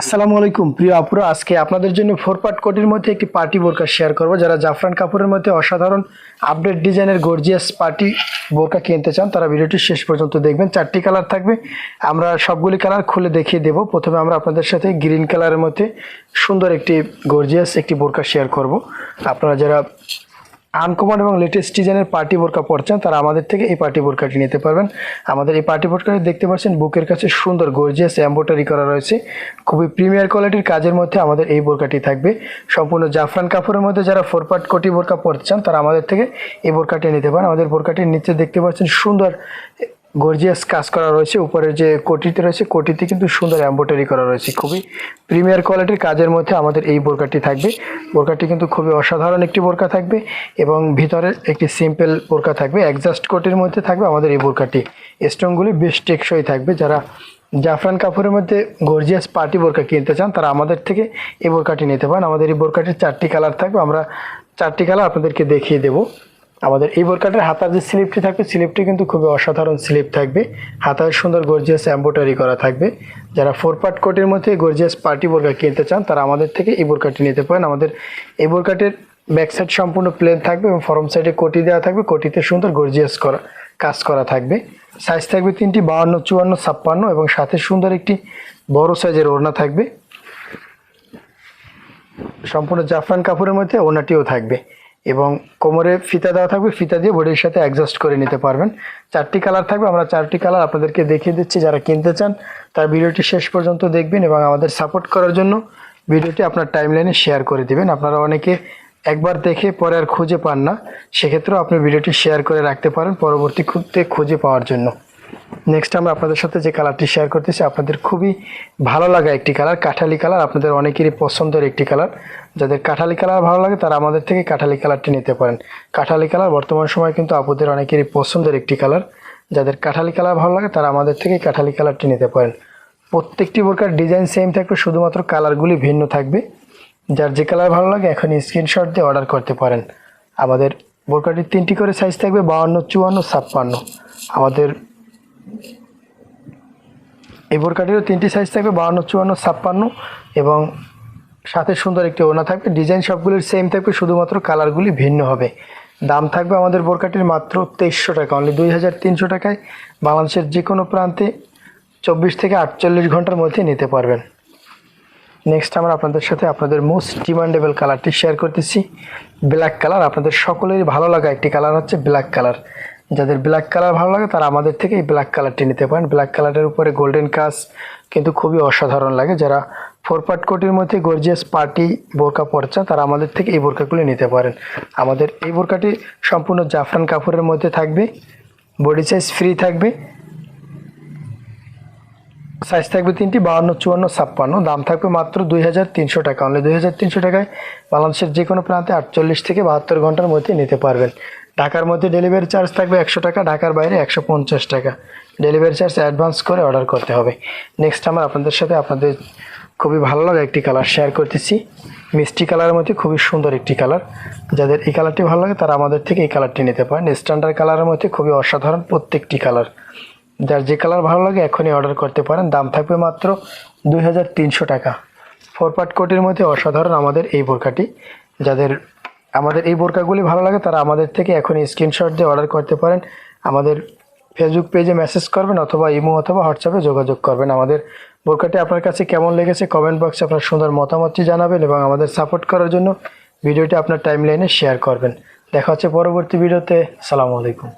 আসসালামু আলাইকুম। প্রিয় আপুরা, আজকে আপনাদের জন্য ফোর পার্ট কোটির মধ্যে একটি পার্টি বোরকা শেয়ার করব, যারা জাফরান কাপুরের মধ্যে অসাধারণ আপডেট ডিজাইনের গর্জিয়াস পার্টি বোরকা কিনতে চান, তারা ভিডিওটি শেষ পর্যন্ত দেখবেন। চারটি কালার থাকবে। আমরা সবগুলি কালার খুলে দেখিয়ে দেব। প্রথমে আমরা আপনাদের সাথে গ্রিন কালারের মধ্যে সুন্দর একটি গর্জিয়াস একটি বোরকা শেয়ার করব। আপনারা যারা আনকমন এবং লেটেস্ট ডিজাইনের পার্টি বোরকা পরছেন, তারা আমাদের থেকে এই পার্টি বোরকাটি নিতে পারবেন। আমাদের এই পার্টি বোরকাটি দেখতে পাচ্ছেন, বুকের কাছে সুন্দর গর্জিয়াস এম্বোটারি করা রয়েছে। খুবই প্রিমিয়ার কোয়ালিটির কাজের মধ্যে আমাদের এই বোরকাটি থাকবে। সম্পূর্ণ জাফরান কাপড়ের মধ্যে যারা ফোর পার্ট কোটি বোরকা পরতে চান, তারা আমাদের থেকে এই বোরকাটি নিতে পারেন। আমাদের বোরকাটির নিচে দেখতে পাচ্ছেন সুন্দর গর্জিয়াস কাজ করা রয়েছে। উপরের যে কোটিতে রয়েছে, কোটিতে কিন্তু সুন্দর এম্বোটারি করা রয়েছে। খুবই প্রিমিয়ার কোয়ালিটির কাজের মধ্যে আমাদের এই বোরকাটি থাকবে। বোরকাটি কিন্তু খুবই অসাধারণ একটি বোরকা থাকবে এবং ভিতরে একটি সিম্পল বোরকা থাকবে। অ্যাডজাস্ট কোটির মধ্যে থাকবে আমাদের এই বোরকাটি। স্টোনগুলি বেশ টেকসই থাকবে। যারা জাফরান কাপড়ের মধ্যে গর্জিয়াস পার্টি বোরকা কিনতে চান, তারা আমাদের থেকে এই বোরকাটি নিতে পারেন। আমাদের এই বোরকাটির চারটি কালার থাকবে। আমরা চারটি কালার আপনাদেরকে দেখিয়ে দেবো। আমাদের এই বোরকাটার হাতার যে স্লিপটি থাকবে স্লিপটি কিন্তু খুবই অসাধারণ স্লিপ থাকবে। হাতায় সুন্দর গর্জিয়াস এম্বোটারি করা থাকবে। যারা ফোর পার্ট কোটের মধ্যে গর্জিয়াস পার্টি বোরকা কিনতে চান, তারা আমাদের থেকে এই বোরকাটি নিতে পারেন। আমাদের এই বোরকাটির ব্যাক সাইড সম্পূর্ণ প্লেন থাকবে এবং ফরম সাইডে কোটি দেওয়া থাকবে। কোটিতে সুন্দর গর্জিয়াস করা, কাজ করা থাকবে। সাইজ থাকবে তিনটি, বাউন্ন, চুয়ান্ন, ছাপ্পান্ন এবং সাথে সুন্দর একটি বড় সাইজের ওড়না থাকবে। সম্পূর্ণ জাফরান কাপড়ের মধ্যে ওনাটিও থাকবে। এবং কোমরে ফিতা দেওয়া থাকবে, ফিতা দিয়ে বডির সাথে অ্যাডজাস্ট করে নিতে পারবেন। চারটি কালার থাকবে, আমরা চারটি কালার আপনাদেরকে দেখিয়ে দিচ্ছি, যারা কিনতে চান, তার ভিডিওটি শেষ পর্যন্ত দেখবেন এবং আমাদের সাপোর্ট করার জন্য ভিডিওটি আপনার টাইমলাইনে শেয়ার করে দিবেন। আপনারা অনেকে একবার দেখে পরে আর খুঁজে পান না, সেক্ষেত্রেও আপনি ভিডিওটি শেয়ার করে রাখতে পারেন, পরবর্তী খুঁজতে খুঁজে পাওয়ার জন্য। নেক্সট আমরা আপনাদের সাথে যে কালারটি শেয়ার করতেছি, আপনাদের খুবই ভালো লাগা একটি কালার কাঠালি কালার আপনাদের অনেকেরই পছন্দের একটি কালার যাদের কাঠালি কালার ভালো লাগে, তারা আমাদের থেকে কাঠালি কালারটি নিতে পারেন। কাঠালি কালার বর্তমান সময় কিন্তু আপুদের অনেকেরই পছন্দের একটি কালার যাদের কাঠালি কালার ভালো লাগে, তারা আমাদের থেকে কাঠালি কালারটি নিতে পারেন। প্রত্যেকটি বোরকার ডিজাইন সেম থাকবে, শুধুমাত্র কালারগুলি ভিন্ন থাকবে। যার যে কালার ভালো লাগে, এখন স্ক্রিনশট দিয়ে অর্ডার করতে পারেন। আমাদের বোরকাটির তিনটি করে সাইজ থাকবে, বাউন্ন, চুয়ান্ন, ছাপ্পান্ন। আমাদের এই বোরকাটিরও তিনটি সাইজ থাকবে, বাহান্ন, চুয়ান্ন, ছাপ্পান্ন এবং সাথে সুন্দর একটি ওনা থাকবে। ডিজাইন সবগুলির সেম থাকবে, শুধুমাত্র কালারগুলি ভিন্ন হবে। দাম থাকবে আমাদের বোরকাটির মাত্র তেইশশো টাকা অনলি দুই হাজার তিনশো টাকায় বাংলাদেশের যে কোনো প্রান্তে চব্বিশ থেকে আটচল্লিশ ঘণ্টার মধ্যে নিতে পারবেন। নেক্সট আমরা আপনাদের সাথে আপনাদের মোস্ট ডিমান্ডেবল কালারটি শেয়ার করতেছি। ব্ল্যাক কালার আপনাদের সকলেরই ভালো লাগা একটি কালার হচ্ছে ব্ল্যাক কালার যাদের ব্ল্যাক কালার ভালো লাগে, তারা আমাদের থেকে এই ব্ল্যাক কালারটি নিতে পারেন। ব্ল্যাক কালারের উপরে গোল্ডেন কাজ কিন্তু খুবই অসাধারণ লাগে। যারা ফোর পার্ট কোটির মধ্যে গর্জিয়াস পার্টি বোরকা পরচা তারা আমাদের থেকে এই বোরকাগুলি নিতে পারেন। আমাদের এই বোরকাটি সম্পূর্ণ জাফরান কাপড়ের মধ্যে থাকবে। বডি সাইজ ফ্রি থাকবে। সাইজ থাকবে তিনটি বাউন্ন চুয়ান্ন, ছাপ্পান্ন। দাম থাকবে মাত্র দুই হাজার তিনশো টাকা। অনলি দুই হাজার তিনশো টাকায় বাংলাদেশের যে কোনো প্রান্তে আটচল্লিশ থেকে বাহাত্তর ঘণ্টার মধ্যে নিতে পারবেন। ঢাকার মধ্যে ডেলিভারি চার্জ থাকবে একশো টাকা, ঢাকার বাইরে একশো পঞ্চাশ টাকা। ডেলিভারি চার্জ অ্যাডভান্স করে অর্ডার করতে হবে। নেক্সট আমার আপনাদের সাথে আপনাদের খুবই ভালো লাগা একটি কালার শেয়ার করতেছি। মিষ্টি কালারের মধ্যে খুবই সুন্দর একটি কালার যাদের এই কালারটি ভালো লাগে, তারা আমাদের থেকে এই কালারটি নিতে পারেন। স্ট্যান্ডার্ড কালারের মধ্যে খুবই অসাধারণ প্রত্যেকটি কালার যার যে কালার ভালো লাগে, এখনই অর্ডার করতে পারেন। দাম থাকবে মাত্র দুই হাজার তিনশো টাকা। ফোর পার্ট কোটির মধ্যে অসাধারণ আমাদের এই বোরকাটি যাদের আমাদের এই বোরকাগুলি ভালো লাগে, তারা আমাদের থেকে এখনই স্ক্রিনশট দিয়ে অর্ডার করতে পারেন। আমাদের ফেসবুক পেজে মেসেজ করবেন অথবা ইমো অথবা হোয়াটসঅ্যাপে যোগাযোগ করবেন। আমাদের বোরকাটি আপনার কাছে কেমন লেগেছে কমেন্ট বক্সে আপনার সুন্দর মতামতটি জানাবেন এবং আমাদের সাপোর্ট করার জন্য ভিডিওটি আপনার টাইমলাইনে শেয়ার করবেন। দেখা হচ্ছে পরবর্তী ভিডিওতে সালামু আলাইকুম।